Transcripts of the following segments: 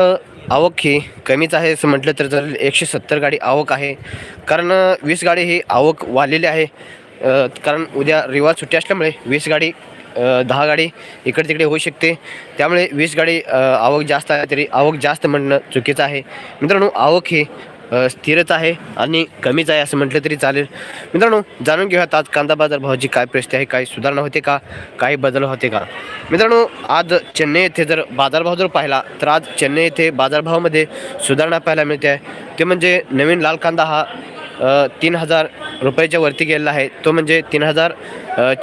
आवक ही कमीच आहे असं म्हटलं तर जर एकशे सत्तर गाडी आवक आहे कारण वीस गाडी ही आवक वाढलेली आहे. कारण उद्या रिवाज सुट्टी असल्यामुळे वीस गाडी दहा गाडी इकडे तिकडे होऊ शकते. त्यामुळे वीस गाडी आवक जास्त आहे तरी आवक जास्त म्हणणं चुकीचं आहे. मित्रांनो आवक ही स्थिरच आहे आणि कमीच आहे असं म्हटलं तरी चालेल. मित्रांनो जाणून घेऊयात आज कांदा बाजार भावाची काय परिस्थिती आहे काही सुधारणा होते का काही बदल होते का? मित्रांनो आज चेन्नई येथे जर बाजारभाव जर पाहिला तर आज चेन्नई येथे बाजारभावामध्ये सुधारणा पाहायला मिळते. आहे ते म्हणजे नवीन लाल कांदा हा तीन हजार रुपयाच्या वरती गेलेला आहे तो म्हणजे तीन हजार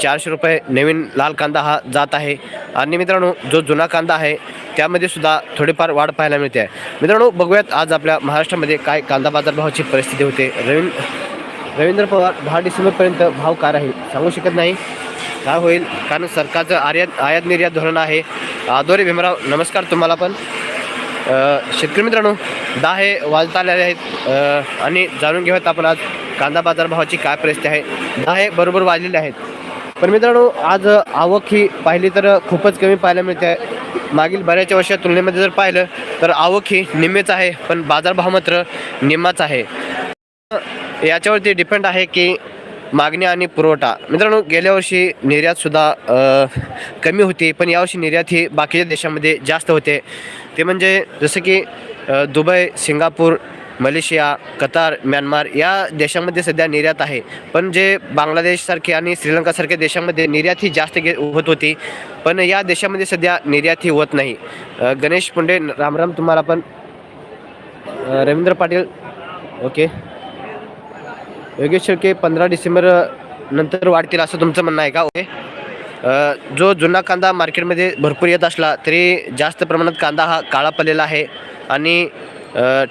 चारशे रुपये नवीन लाल कांदा हा जात आहे. आणि मित्रांनो जो जुना कांदा आहे त्यामध्ये सुद्धा थोडीफार वाढ पाहायला मिळते. आहे मित्रांनो बघूयात आज आपल्या महाराष्ट्रामध्ये काय कांदा बाजारभावाची परिस्थिती होते. रवीन रवींद्र पवार दहा डिसेंबरपर्यंत भाव काय राहील सांगू शकत नाही. काय होईल? कारण सरकारचं आर्यात आयात निर्यात धोरण आहे. आदोरे भीमराव नमस्कार तुम्हाला पण. शेतकरी मित्रांनो दहा हे वाजत आलेले आहेत. आणि जाणून घेऊयात आपण आज कांदा बाजारभावाची काय परिस्थिती आहे. दहा हे बरोबर वाजलेले आहेत. पण मित्रांनो आज आवक ही पाहिली तर खूपच कमी पाहायला मिळते. आहे मागील बऱ्याच वर्षाच्या तुलनेमध्ये जर पाहिलं तर आवक ही निम्मेच आहे पण बाजारभाव मात्र निम्माच आहे. याच्यावरती डिपेंड आहे की मागणी आणि पुरवठा. मित्रांनो गेल्या वर्षी निर्यातसुद्धा कमी होती पण यावर्षी निर्यात ही बाकीच्या देशामध्ये जास्त होते. ते म्हणजे जसं की Dubai Singapore Malaysia Qatar Myanmar या देशामध्ये सध्या निर्यात आहे. पण जे बांगलादेशसारखे आणि श्रीलंकासारख्या देशामध्ये निर्यात ही जास्त गे होत होती पण या देशामध्ये सध्या निर्यात ही होत नाही. गणेश पुंडे रामराम तुम्हाला पण. रवींद्र पाटील ओके. योगेश शेळके पंधरा डिसेंबर नंतर वाढतील असं तुमचं म्हणणं आहे का? ओके जो जुना कांदा मार्केटमध्ये भरपूर येत असला तरी जास्त प्रमाणात कांदा हा काळा पडलेला आहे आणि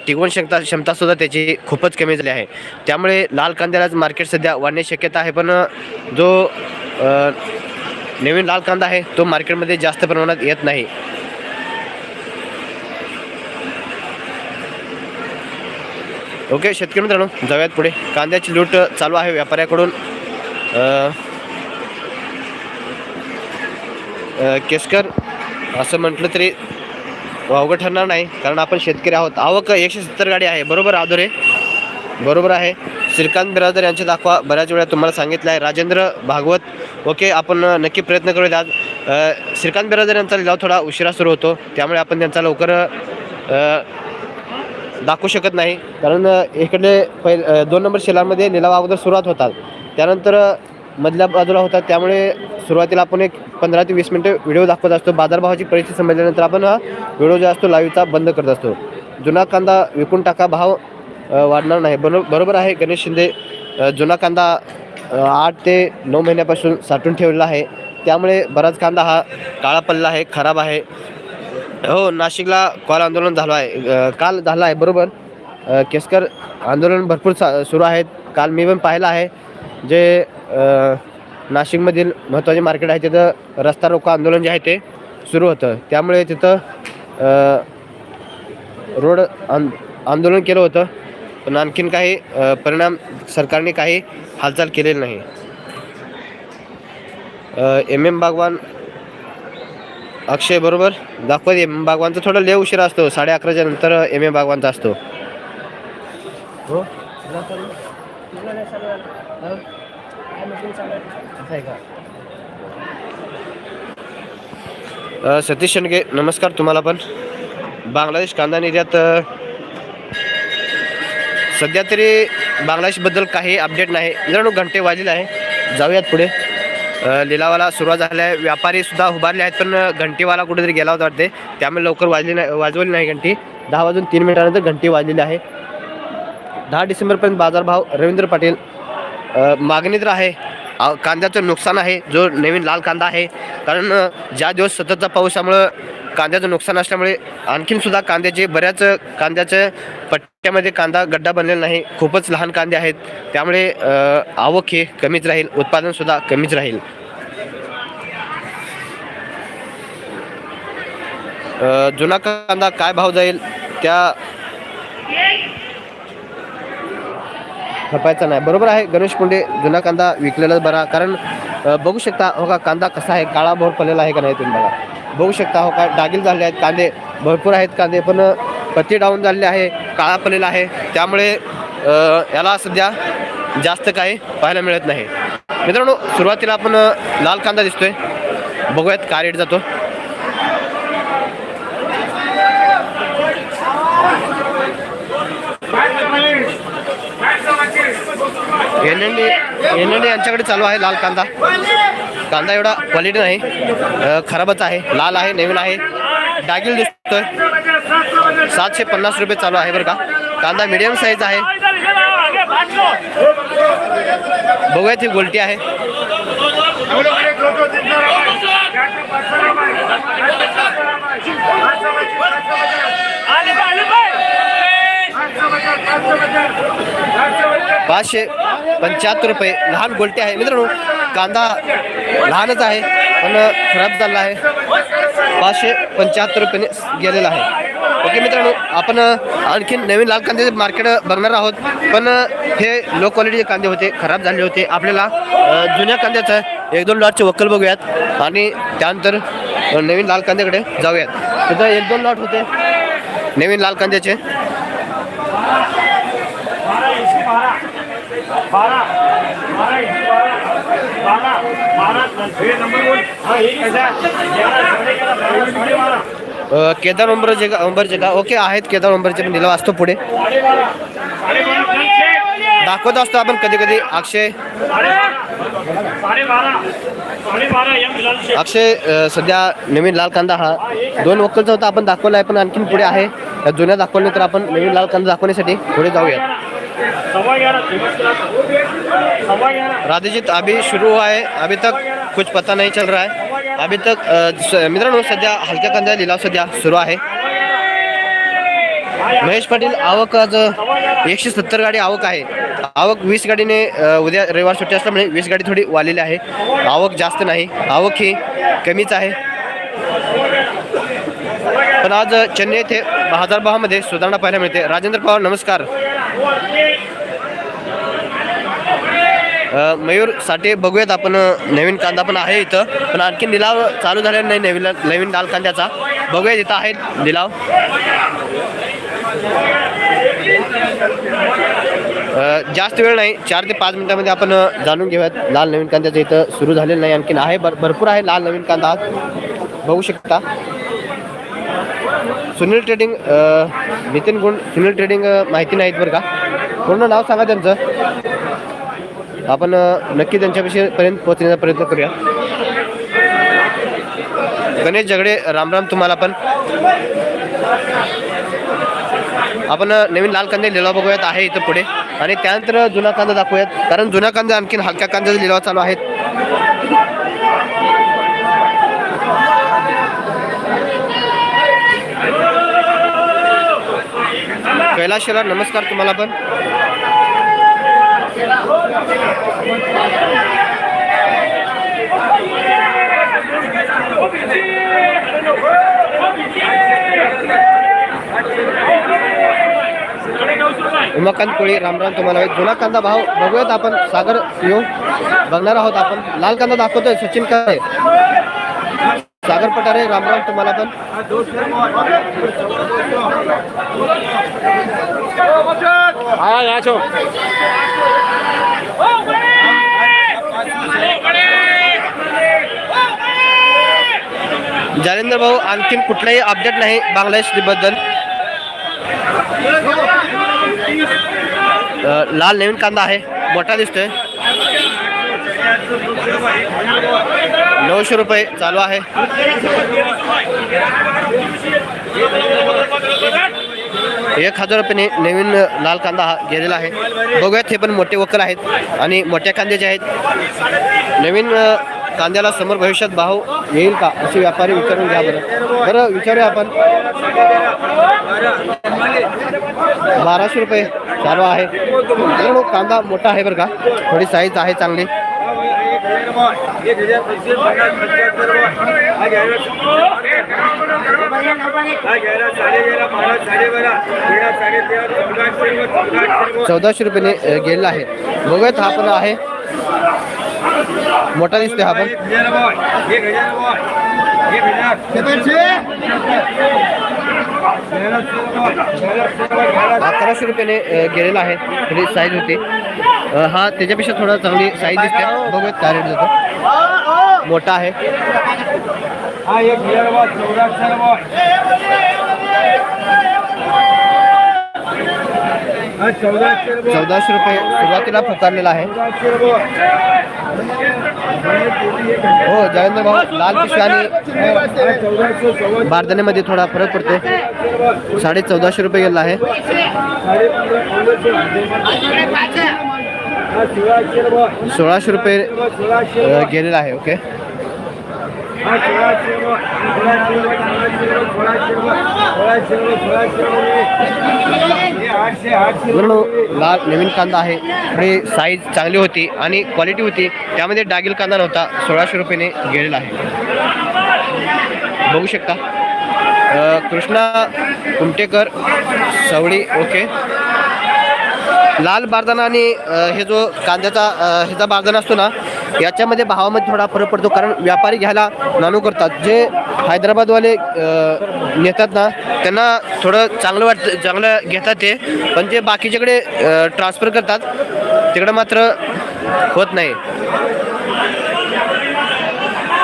टिकवण क्षमता क्षमतासुद्धा त्याची खूपच कमी झाली आहे. त्यामुळे लाल कांद्यालाच मार्केट सध्या वाढण्याची शक्यता आहे पण जो नवीन लाल कांदा आहे तो मार्केटमध्ये जास्त प्रमाणात येत नाही. ओके शेतकरी मित्रांनो जाऊयात पुढे. कांद्याची लूट चालू आहे व्यापाऱ्याकडून. केसकर असं म्हटलं तरी अवघड ठरणार नाही कारण आपण शेतकरी आहोत. आवक एकशे सत्तर गाडी आहे बरोबर आदोरे? बरोबर आहे. श्रीकांत बिरादर यांचे दाखवा बऱ्याच वेळा तुम्हाला सांगितलं आहे. राजेंद्र भागवत ओके आपण नक्की प्रयत्न करूयात आज. श्रीकांत बिरादर यांचा लिलाव थोडा उशिरा सुरू होतो त्यामुळे आपण त्यांचा लवकर दाखवू शकत नाही. कारण इकडले पहिले दोन नंबर शेलांमध्ये लिलावा अगोदर सुरुवात होतात. त्यानंतर मधल्या बाजूला होतात. त्यामुळे सुरुवातीला आपण एक पंधरा ते वीस मिनटं व्हिडिओ दाखवत असतो. बाजारभावाची परिस्थिती समजल्यानंतर आपण हा व्हिडिओ जो असतो लाईव्हचा बंद करत असतो. जुना कांदा विकून टाका भाव वाढणार नाही. बरो बरोबर आहे गणेश शिंदे जुना कांदा आठ ते नऊ महिन्यापासून साठवून ठेवलेला आहे. त्यामुळे बराच कांदा हा काळा पडला आहे खराब आहे. हो नाशिकला कॉल आंदोलन झालं आहे काल झालं आहे बरोबर केसकर आंदोलन भरपूर सुरू आहेत. काल मी पण पाहिलं आहे. जे नाशिकमधील महत्त्वाचे मार्केट आहे तिथं रस्ता रोको आंदोलन जे आहे ते सुरू होतं. त्यामुळे तिथं रोड आं आंदोलन केलं होतं. पण आणखीन काही परिणाम सरकारने काही हालचाल केलेली नाही. एम एम बागवान अक्षय बरोबर? दाखवत. एम बागवानचा थोडा लय उशिरा असतो. साडे अकराच्या नंतर एम ए बागवानचा असतो. हो? सतीश शेंडगे नमस्कार तुम्हाला पण. बांगलादेश कांदा निर्यात सध्या तरी बांगलादेशबद्दल काही अपडेट नाही. मित्रांनो घंटे वाजलेले आहे. जाऊयात पुढे. लिलावाला सुरुवात झाली आहे व्यापारी सुद्धा उभारले आहेत पण घंटीवाला कुठेतरी गेला होता वाटते त्यामुळे लवकर वाजली नाही वाजवली नाही घंटी. दहा वाजून तीन मिनिटानंतर घंटी वाजलेली आहे. दहा डिसेंबरपर्यंत बाजारभाव रवींद्र पाटील मागणी तर आहे कांद्याचं नुकसान आहे जो नवीन लाल कांदा आहे. कारण ज्या दिवस सततचा पावसामुळं कांद्याचं नुकसान असल्यामुळे आणखीन सुद्धा कांद्याचे बऱ्याच कांद्याच्या पट्ट्यामध्ये कांदा गड्डा बनलेला नाही खूपच लहान कांदे आहेत. त्यामुळे आवक हे कमीच राहील उत्पादनसुद्धा कमीच राहील. जुना कांदा काय भाव जाईल? त्या खपायचा नाही. बरोबर आहे गणेश पुंडे जुना कांदा विकलेला बरा. कारण बघू शकता हो का कांदा कसा आहे काळा भोर पडलेला आहे का नाही तुम्ही बघा. बघू शकता हो का डागील झाले आहेत कांदे भरपूर आहेत कांदे पण पत्ती डाऊन झालेले आहे काळा पडलेला आहे त्यामुळे याला सध्या जास्त काही पाहायला मिळत नाही. मित्रांनो सुरुवातीला आपण लाल कांदा दिसतोय. बघूयात काय रेट जातो. एन एन डी यांच्याकडे चालू आहे लाल कांदा. कांदा एवढा क्वालिटी नाही. खराबच आहे. लाल आहे नवीन आहे. डागिल दिसतोय. सातशे पन्नास रुपये चालू आहे बरं का. कांदा मिडियम साईज आहे. बघूयात ही गोलटी आहे. पाचशे पंच्याहत्तर रुपये. लहान गोलटी आहे. मित्रांनो कांदा लहानच आहे पण खराब झाला आहे पाचशे पंच्याहत्तर रुपयाने गेलेला आहे ओके मित्रांनो आपण आणखीन नवीन लाल कांदे मार्केट बघणार आहोत पण हे लो क्वालिटीचे कांदे होते खराब झाले होते आपल्याला जुन्या कांद्याचं एक दोन लॉटचे वक्कल बघूयात आणि त्यानंतर नवीन लाल कांद्याकडे जाऊयात तिथं एक दोन लॉट होते नवीन लाल कांद्याचे बारा बारा नंबर हा एक हजार केदार उंबरचे का उंबरचे का? ओके आहेत केदार उंबरचे पण लिलाव असतो पुढे. दाखवत असतो आपण कधी कधी अक्षय अक्षय सध्या नवीन लाल कांदा हा दोन वक्कलचा होता आपण दाखवला आहे पण आणखीन पुढे आहे. जुन्या दाखवल्यानंतर आपण नवीन लाल कांदा दाखवण्यासाठी पुढे जाऊया राधेजीत अभी शुरू हुआ है। अभी तक कुछ पता नहीं चल रहा है। अभी तक स- मित्रांनो सध्या हलक्या कांदा लिलाव सध्या सुरू आहे। महेश पाटील आवक आज एकशे सत्तर गाडी आवक आहे. आवक वीस गाडीने उद्या रविवार सुट्टी असल्यामुळे वीस गाडी थोडी वाढलेली आहे. आवक जास्त नाही. आवक ही कमीच आहे. पण आज चेन्नई येथे बाजारभावामध्ये सुधारणा पाहायला मिळते. राजेंद्र पवार नमस्कार. मयूर साठे बघूयात आपण नवीन कांदा पण आहे इथं. पण आणखी लिलाव चालू झालेला नाही नवीन नवीन लाल कांद्याचा. बघूयात इथं आहे लिलाव जास्त वेळ नाही. चार ते पाच मिनिटामध्ये आपण जाणून घेऊयात. लाल नवीन कांद्याचं इथं सुरू झालेलं नाही. आणखीन आहे भर भरपूर आहे लाल नवीन कांदा. बघू शकता. सुनील ट्रेडिंग नितीन गुण सुनील ट्रेडिंग माहिती नाहीत बरं का. पूर्ण नाव सांगा त्यांचं. आपण नक्की त्यांच्याविषयी पर्यंत पोहोचण्याचा प्रयत्न करूया. गणेश झगडे राम राम तुम्हाला पण. आपण नवीन लाल कांदे लिलाव बघूयात आहे इथं पुढे. आणि त्यानंतर जुना कांदा दाखवूयात. कारण जुना कांदा आणखीन हलक्या कांद्याचा लिलाव चालू आहेत. कैलाश नमस्कार तुम्हाला पण. उमाकांत कोळी रामराम तुम्हाला जुना कांदा भाव बघूयात आपण. सागर येऊ बघणार आहोत आपण. लाल कांदा दाखवतोय सचिन काय सागर पठारे रामराम तुम्हाला पण. जालेंद्र भाऊ आणखीन कुठलाही अपडेट नाही. बांगलादेशबद्दल. लाल नवीन कांदा आहे. मोठा दिसतोय. नऊशे रुपये चालू आहे. एक हजार रुपयाने नवीन लाल कांदा हा गेलेला आहे. बघूयात हे पण मोठे वकल आहेत आणि मोठ्या कांद्याचे आहेत. नवीन कांद्याला समोर भविष्यात भाव येईल का? असे व्यापारी विचारून घ्या बरं. बरं विचारूया आपण. बाराशे रुपये चालू आहे. मित्रांनो, कांदा मोठा आहे बरं का. थोडी साईज आहे चांगली. चौदाशे रुपयाने गेलेला आहे. बघूयात हा पण आहे. मोठा दिसतोय हा पण. अकराशे रुपयाने गेलेला आहे. थोडी साईज होती. हा त्याच्यापेक्षा थोडा चांगली साईज दिसते. बघूयात काय रेट जातो मोठा आहे. हा एक चौदाशे रुपये सुरुवातीला पुकारलेला आहे. हो जयेंद्र भाऊ लाल पिशवी आणि हो, बारदाण्यामध्ये थोडा फरक पडतो. साडे चौदाशे रुपये गेला आहे. सोळाशे रुपये गेलेला आहे ओके. लाल नवीन कांदा आहे. आणि साईज चांगली होती आणि क्वालिटी होती. त्यामध्ये डागिल कांदा नव्हता. सोळाशे रुपयाने गेलेला आहे. बघू शकता. कृष्णा कुमटेकर सवडी ओके. लाल बारदाना आणि हे जो कांद्याचा ह्याचा बारदाना असतो ना याच्यामध्ये भावामध्ये थोडा फरक पडतो कारण व्यापारी घ्यायला नानू करतात. जे हैदराबादवाले नेतात ना त्यांना थोडं चांगलं वाटतं चांगलं घेतात ते. पण जे बाकीच्याकडे ट्रान्सफर करतात तिकडं मात्र होत नाही.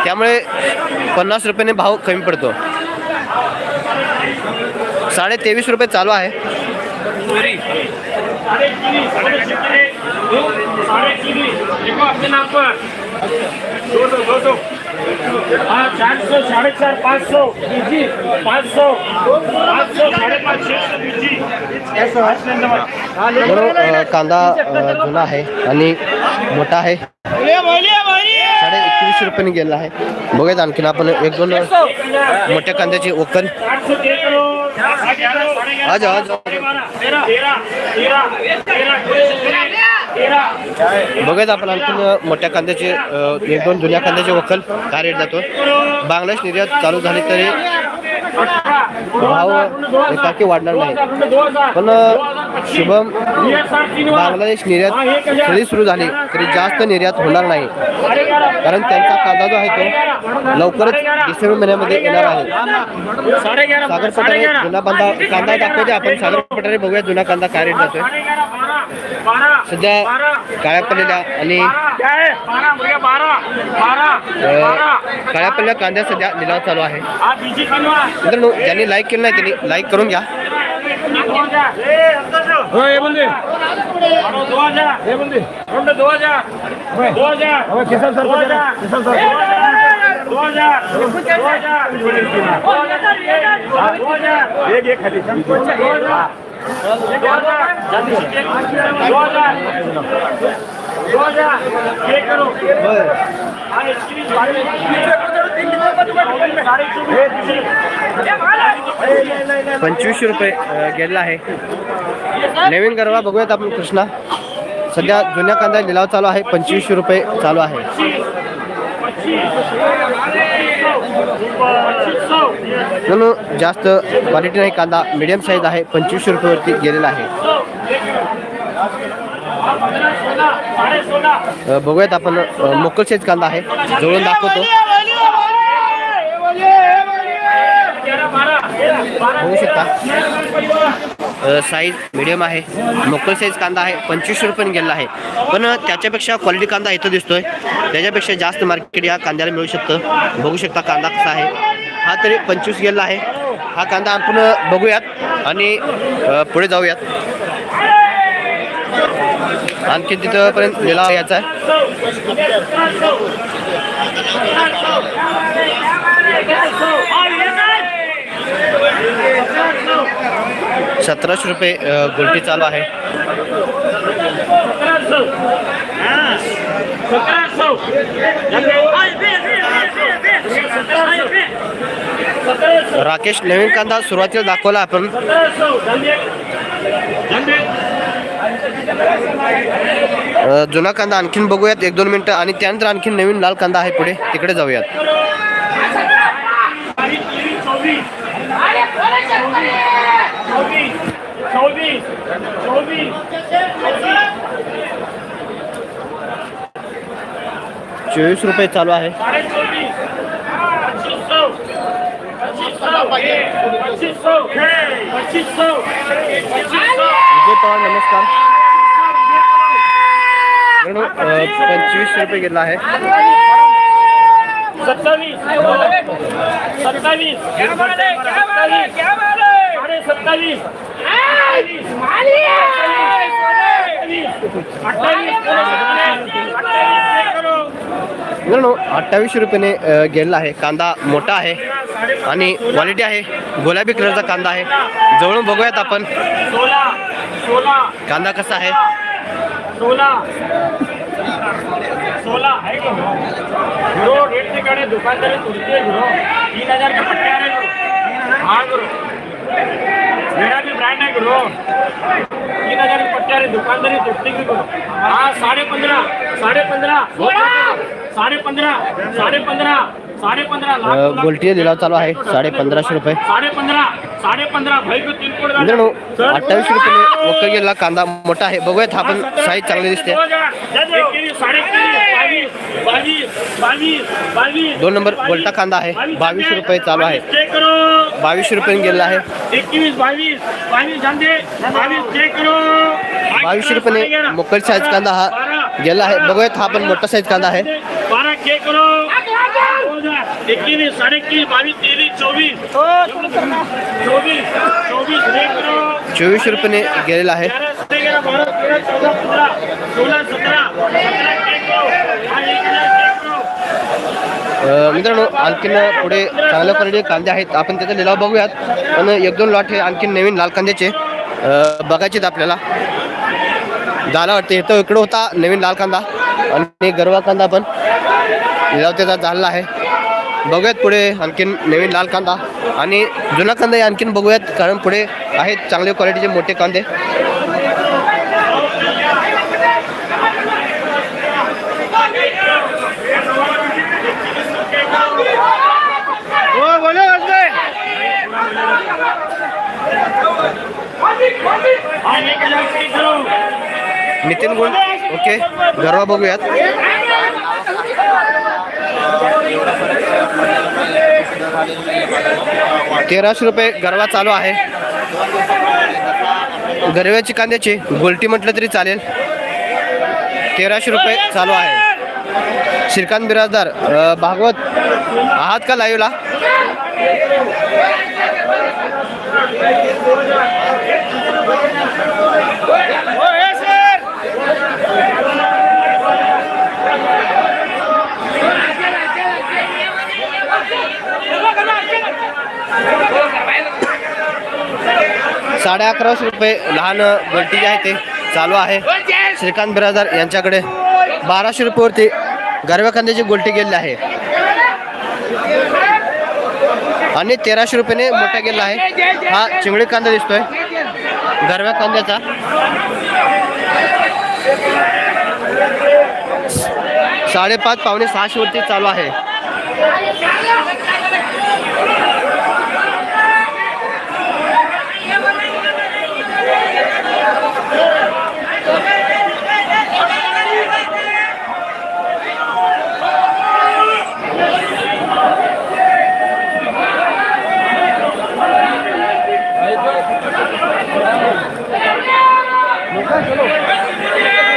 त्यामुळे पन्नास रुपयाने भाव कमी पडतो. साडे तेवीस रुपये चालू आहे. हाँ चार सौ साढ़े चार पाँच सौ बीजी पाँच सौ पाँच सौ साढ़े पाँच छः सौ बीजी। कांदा जुना आहे आणि मोठा आहे साडे एकवीसशे रुपयाने गेला आहे बघूयात आणखीन आपण एक दोन मोठ्या कांद्याची ओकल आठ आज आज आपण आणखीन मोठ्या कांद्याचे एक दोन जुन्या कांद्याचे वकल काय रेट जातो. बांगलादेश निर्यात चालू झाली तरी भाव एकाकी वाढणार नाही पण शुभम बांगलादेश निर्यात जरी सुरू झाली तरी जास्त निर्यात होणार नाही. कारण त्यांचा कांदा जो आहे तो लवकरच डिसेंबर महिन्यामध्ये येणार आहे. सागर पठारे जुना कांदा कांदा दाखवते आपण. सागर पठारे बघूया जुना कांदा काय रेट जातोय. सध्या काळ्या पडलेल्या आणि काळ्या पडलेल्या कांद्या सध्या लिलाव चालू आहे. मित्रांनो ज्यांनी लाईक केलं नाही त्यांनी लाईक करून घ्या. हो ये बंदे दो हजार ये बंदे రెండు दो हजार दो हजार किसान सर दो हजार किसान सर दो हजार दो हजार दो एक एक खाली एक करो पंचवीसशे रुपये गेलेला आहे. नवीन गरवा बघूयात आपण कृष्णा. सध्या जुन्या कांदा लिलाव चालू आहे पंचवीसशे रुपये चालू आहे. म्हणून जास्त क्वालिटी नाही कांदा मिडियम साईज आहे पंचवीसशे रुपयेवरती गेलेला आहे. बघूयात आपण मोकल साईज कांदा आहे जवळून दाखवतो. होऊ शकता. साईज मिडियम आहे. लोकल साईज कांदा आहे. पंचवीसशे रुपये गेलेला आहे. पण त्याच्यापेक्षा क्वालिटी कांदा इथं दिसतोय. त्याच्यापेक्षा जास्त मार्केट या कांद्याला मिळू शकतं. बघू शकता कांदा कसा आहे. हा तरी पंचवीस गेलेला आहे. हा कांदा आपण बघूयात आणि पुढे जाऊयात. आणखी तिथंपर्यंत लिलाव याचा आहे. सतराशे रुपये गुलटी चालू आहे. राकेश नवीन कांदा सुरुवातीला दाखवला आपण. जुना कांदा आणखीन बघूयात एक दोन मिनटं. आणि त्यानंतर आणखीन नवीन लाल कांदा आहे पुढे. तिकडे जाऊयात. चोवीस रुपये चालू आहे. साढ़े चौबीस पच्चीस सौ पच्चीस सौ पच्चीस सौ पच्चीस सौ पच्चीस सौ विजय पवार नमस्कार. मित्रांनो, अ, पंचवीस रुपये गेला आहे. सत्तावीस सत्तावीस सत्तावीस साडे सत्तावीस. मित्रांनो अठ्ठावीसशे रुपयाने गेलेला आहे कांदा मोठा आहे आणि क्वालिटी आहे गुलाबी कलरचा कांदा आहे जवळून बघूयात आपण कांदा कसा आहे सोळा सोळा दुकानदारी दुकानदारी साडे पंधरा गुरु हाँ साढ़े पंद्रह साढ़े पंद्रह साढ़े पंद्रह साढ़े पंद्रह साढ़े पंद्रह अ, लाख गोलटी लिलाव चालू आहे. साडे पंधराशे रुपये. मित्रांनो अठ्ठावीस रुपयाने वक्कल गेलेला कांदा मोठा आहे. बघूयात हा पण साईज चांगली दिसते. दोन नंबर गोलटा कांदा आहे. बावीस रुपये चालू आहे. चेक करो. बावीस रुपये गेलेला आहे. एकवीस बावीस बावीस जानते बावीस चेक करो. बावीस रुपयाने मोकळ साईज कांदा हा गेला आहे. बघूयात हा पण मोठा साईज कांदा आहे. तेईस चौबीस चौबीस चौबीस चेक करो चोवीस रुपयाने गेलेला आहे. मित्रांनो आणखीन पुढे चांगल्या क्वालिटी कांदे आहेत. आपण त्याचा लिलाव बघूयात. पण एक दोन लॉट हे आणखीन नवीन लाल कांद्याचे. अ, बघायचे आहेत आपल्याला. झाला वाटते इथं इकडं होता नवीन लाल कांदा आणि गरवा कांदा पण. लिलाव त्याचा झालेला आहे. बघूयात पुढे आणखीन नवीन लाल कांदा आणि जुना कांदा आणखीन बघूयात कारण पुढे आहेत चांगले क्वालिटीचे मोठे कांदे. हाँ, नितीन गुण ओके गरवा बघूयात. तेराशे रुपये गरवा चालू आहे. गरव्याची कांद्याची गोलटी म्हटलं तरी चालेल. तेराशे रुपये चालू आहे. श्रीकांत बिराजदार भागवत आहात का लाईव्हला साडे अकराशे रुपये लहान गोलटी जे आहे ते चालू आहे. श्रीकांत बिराजदार यांच्याकडे बाराशे रुपयेवरती गरव्या कांद्याची गोलटी गेलेली आहे. आणि तेराशे रुपयाने मोठा गेला आहे. हा चिंगळी कांदा दिसतोय. गरव्या कांद्याचा साडेपाच पावणे सहाशे वरती चालू आहे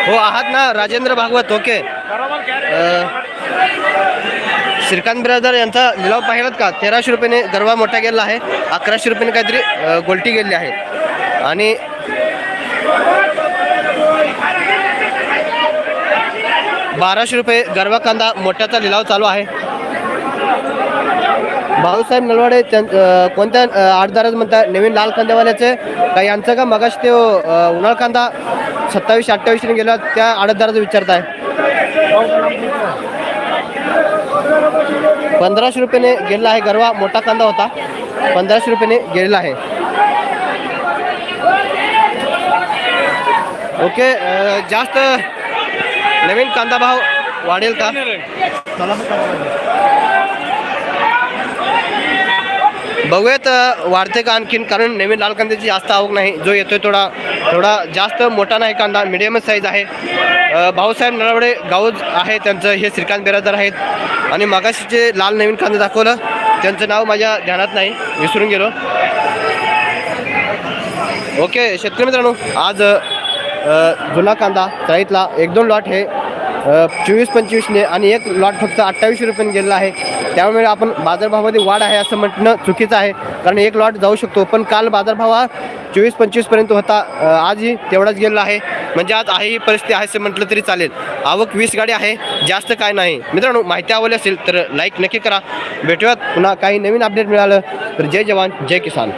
हो आहात ना राजेंद्र भागवत ओके. श्रीकांत बिराजदार यांचा लिलाव पाहिलात का? तेराशे रुपयाने गरबा मोठा गेलेला आहे. अकराशे रुपयाने काहीतरी गोलटी गेलेली आहे. आणि बाराशे रुपये गरबा कांदा मोठ्याचा लिलाव चालू आहे. भाऊसाहेब नलवाडे त्यां- कोणत्या अ, आठदारात म्हणता नवीन लाल कांद्यावाल्याचे का यांचं का मगाशी ते उन्हाळ कांदा सत्तावीस अठ्ठावीसने गेला त्या आडतदाराचं विचारताय? पंधराशे रुपयाने गेलेला आहे गरवा मोठा कांदा होता. पंधराशे रुपयाने गेलेला आहे. ओके जास्त नवीन कांदा भाव वाढेल का? बघूयात वाढते का आणखीन? कारण नवीन लाल कांद्याची जास्त आवक नाही. जो येतोय थोडा थोडा जास्त मोठा नाही कांदा मिडियमच साईज आहे. भाऊसाहेब नळवडे गाऊज आहे त्यांचं हे श्रीकांत बिराजदार आहेत. आणि मागाशी जे लाल नवीन कांदा दाखवलं त्यांचं नाव माझ्या ध्यानात नाही. विसरून गेलो. ओके शेतकरी मित्रांनो आज जुना कांदा चाळीतला एक दोन लॉट हे चोवीस पंचवीसने आणि एक लॉट फक्त अठ्ठावीसशे रुपयाने गेलेला आहे. त्यामुळे आपण बाजारभावामध्ये वाढ आहे असं म्हटणं चुकीचं आहे. कारण एक लॉट जाऊ शकतो पण काल बाजारभाव हा चोवीस पंचवीसपर्यंत होता. आजही तेवढाच गेलेला आहे. म्हणजे आज आहे ही परिस्थिती आहे असं म्हटलं तरी चालेल. आवक वीस गाडी आहे जास्त काय नाही. मित्रांनो माहिती आवडली असेल तर लाईक नक्की करा. भेटूयात पुन्हा काही नवीन अपडेट मिळालं तर जय जवान जय किसान.